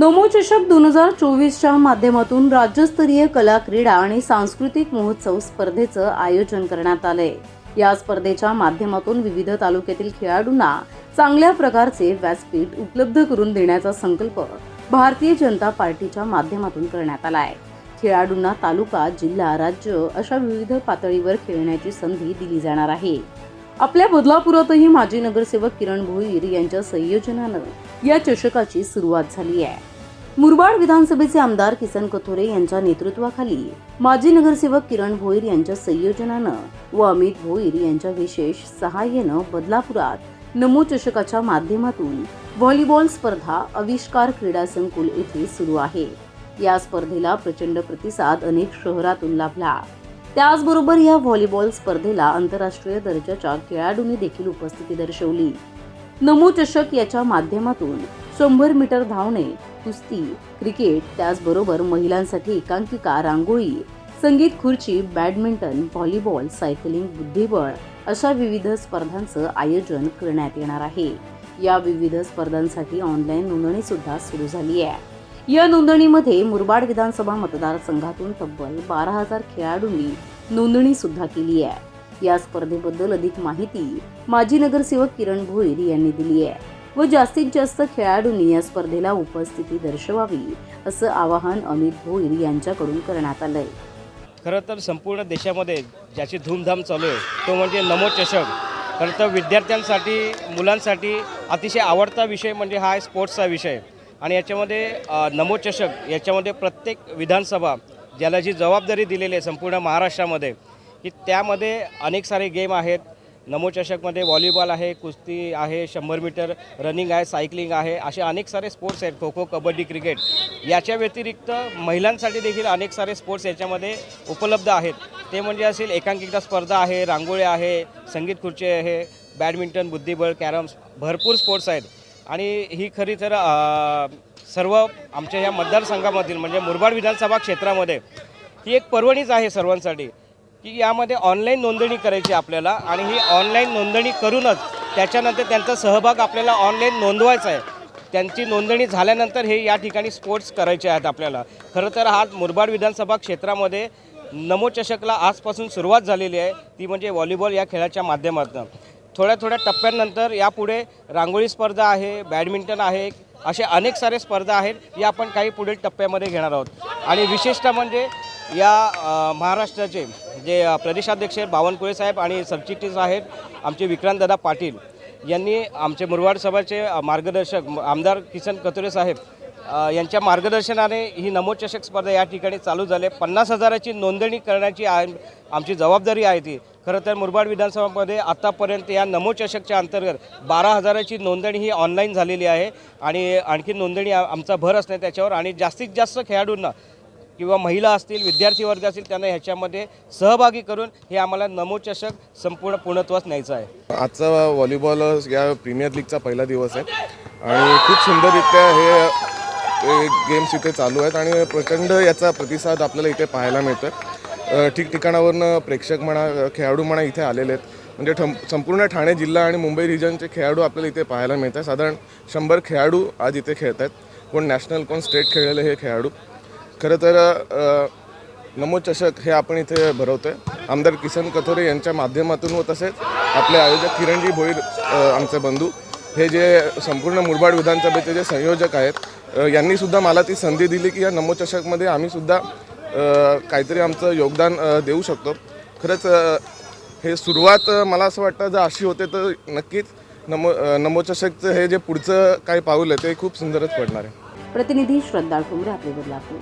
नमो चषक दोन हजार चोवीसच्या माध्यमातून राज्यस्तरीय कला क्रीडा आणि सांस्कृतिक महोत्सव स्पर्धेचं आयोजन करण्यात आलंय. या स्पर्धेच्या माध्यमातून विविध तालुक्यातील खेळाडूंना चांगल्या प्रकारचे व्यासपीठ उपलब्ध करून देण्याचा संकल्प भारतीय जनता पार्टीच्या माध्यमातून करण्यात आला आहे खेळाडूंना तालुका जिल्हा राज्य अशा विविध पातळीवर खेळण्याची संधी दिली जाणार आहे. आपल्या बदलापुरातही माजी नगरसेवक किरण भोईर यांच्या संयोजनानं या चषकाची सुरुवात झाली आहे. मुरबाड विधानसभेचे आमदार किसन कथोरे यांच्या नेतृत्वाखाली माजी नगरसेवक किरण भोईर यांच्या संयोजनानं व अमित भोईर यांच्या विशेष सहाय्यानं बदलापुरात नमो चषकाच्या माध्यमातून व्हॉलीबॉल स्पर्धा आविष्कार क्रीडा संकुल येथे सुरू आहे. या स्पर्धेला प्रचंड प्रतिसाद अनेक शहरातून लाभला. त्याचबरोबर या व्हॉलीबॉल स्पर्धेला आंतरराष्ट्रीय दर्जाच्या खेळाडूंनी देखील उपस्थिती दर्शवली. नमो चषक याच्या माध्यमातून शंभर मीटर धावणे कुस्ती क्रिकेट त्याचबरोबर महिलांसाठी एकांकिका रांगोळी संगीत खुर्ची बॅडमिंटन व्हॉलीबॉल सायकलिंग बुद्धिबळ अशा विविध स्पर्धांचं आयोजन करण्यात येणार आहे. या विविध स्पर्धांसाठी ऑनलाईन नोंदणी सुद्धा सुरू झाली आहे. या नोंदणीमध्ये मुरबाड विधानसभा मतदारसंघातून तब्बल बारा हजार खेळाडूंनी नोंदणी सुद्धा केली आहे. या स्पर्धेबद्दल अधिक माहिती माजी नगरसेवक किरण भोईर यांनी दिली आहे. व जास्तीत जास्त खेळाडूंनी या स्पर्धेला उपस्थिती दर्शवावी असं आवाहन अमित भोईर यांच्याकडून करण्यात आलंय. खरं तर संपूर्ण देशामध्ये ज्याची धूमधाम चालू आहे तो म्हणजे नमो चषक खरं तर विद्यार्थ्यांसाठी मुलांसाठी अतिशय आवडता विषय म्हणजे हा आहे स्पोर्ट्सचा विषय. आणि याच्यामध्ये नमो चषक याच्यामध्ये प्रत्येक विधानसभा ज्याला जी जबाबदारी दिलेली आहे संपूर्ण महाराष्ट्रामध्ये की त्यामध्ये अनेक सारे गेम आहेत नमो चषकमध्ये व्हॉलीबॉल आहे कुस्ती आहे शंभर मीटर रनिंग आहे सायकलिंग आहे असे अनेक सारे स्पोर्ट्स आहेत खो खो कबड्डी क्रिकेट याच्या व्यतिरिक्त महिलांसाठी देखील अनेक सारे स्पोर्ट्स याच्यामध्ये उपलब्ध आहेत. ते म्हणजे असेल एकांकिका स्पर्धा आहे रांगोळी आहे संगीत खुर्ची आहे बॅडमिंटन बुद्धिबळ कॅरम्स भरपूर स्पोर्ट्स आहेत. आणि ही खरी तर सर्व आमच्या ह्या मतदारसंघामधील म्हणजे मुरबाड विधानसभा क्षेत्रामध्ये ही एक पर्वणीच आहे सर्वांसाठी. की यामध्ये ऑनलाईन नोंदणी करायची आपल्याला आणि ही ऑनलाईन नोंदणी करूनच त्याच्यानंतर त्यांचा सहभाग आपल्याला ऑनलाईन नोंदवायचा आहे. त्यांची नोंदणी झाल्यानंतर हे या ठिकाणी स्पोर्ट्स करायचे आहेत आपल्याला. खरं तर हा मुरबाड विधानसभा क्षेत्रामध्ये नमोचषकला आजपासून सुरुवात झालेली आहे. ती म्हणजे व्हॉलीबॉल या खेळाच्या माध्यमातून. थोड्या थोड्या टप्प्यानंतर यापुढे रांगोळी स्पर्धा आहे बॅडमिंटन आहे असे अनेक सारे स्पर्धा आहेत या आपण काही पुढील टप्प्यामध्ये घेणार आहोत. आणि विशेषतः म्हणजे या महाराष्ट्राचे जे प्रदेशाध्यक्ष आहेत बावनकुळे साहेब आणि सरचिटणीस आहेत आमचे विक्रांतदादा पाटील यांनी आमचे मुरबाड सभाचे मार्गदर्शक आमदार किसन कतुरे साहेब यांच्या मार्गदर्शनाने ही नमोचषक स्पर्धा या ठिकाणी चालू झाली पन्नास हजाराची नोंदणी करण्याची आमची जबाबदारी आहे ती. खरं तर मुरबाड विधानसभामध्ये आत्तापर्यंत या नमोचषकच्या अंतर्गत बारा हजाराची नोंदणी ही ऑनलाईन झालेली आहे आणि आणखी नोंदणी आमचा भर असणे त्याच्यावर आणि जास्तीत जास्त खेळाडूंना किंवा महिला असतील विद्यार्थी वर्ग असतील त्यांना ह्याच्यामध्ये सहभागी करून हे आम्हाला नमोचषक संपूर्ण पूर्णत्वास न्यायचं आहे. आजचा व्हॉलीबॉल या प्रीमियर लीगचा पहिला दिवस आहे. आणि खूप सुंदररित्या हे गेम्स इथे चालू आहेत आणि प्रचंड याचा प्रतिसाद आपल्याला इथे पाहायला मिळतो ठिकठिकाणावरनं प्रेक्षक म्हणा खेळाडू म्हणा इथे आलेले आहेत. म्हणजे ठम संपूर्ण ठाणे जिल्हा आणि मुंबई रिजनचे खेळाडू आपल्याला इथे पाहायला मिळत साधारण शंभर खेळाडू आज इथे खेळत आहेत कोण नॅशनल कोण स्टेट खेळलेले हे खेळाडू. खरं तर नमोचषक हे आपण इथे भरवतो आहे आमदार किसन कथोरे यांच्या माध्यमातून व तसेच आपले आयोजक किरणजी भोईर आमचे बंधू. हे जे संपूर्ण मुरबाड विधानसभेचे जे संयोजक आहेत यांनीसुद्धा मला ती संधी दिली की या नमोचषकमध्ये आम्हीसुद्धा काहीतरी आमचं योगदान देऊ शकतो. खरंच हे सुरुवात मला असं वाटतं जर अशी होते तर नक्कीच नमो नमोचषकचं हे जे पुढचं काही पाऊल आहे ते खूप सुंदरच पडणार आहे. प्रतिनिधी श्रद्धा ठोंबरे आपले बदलापूर.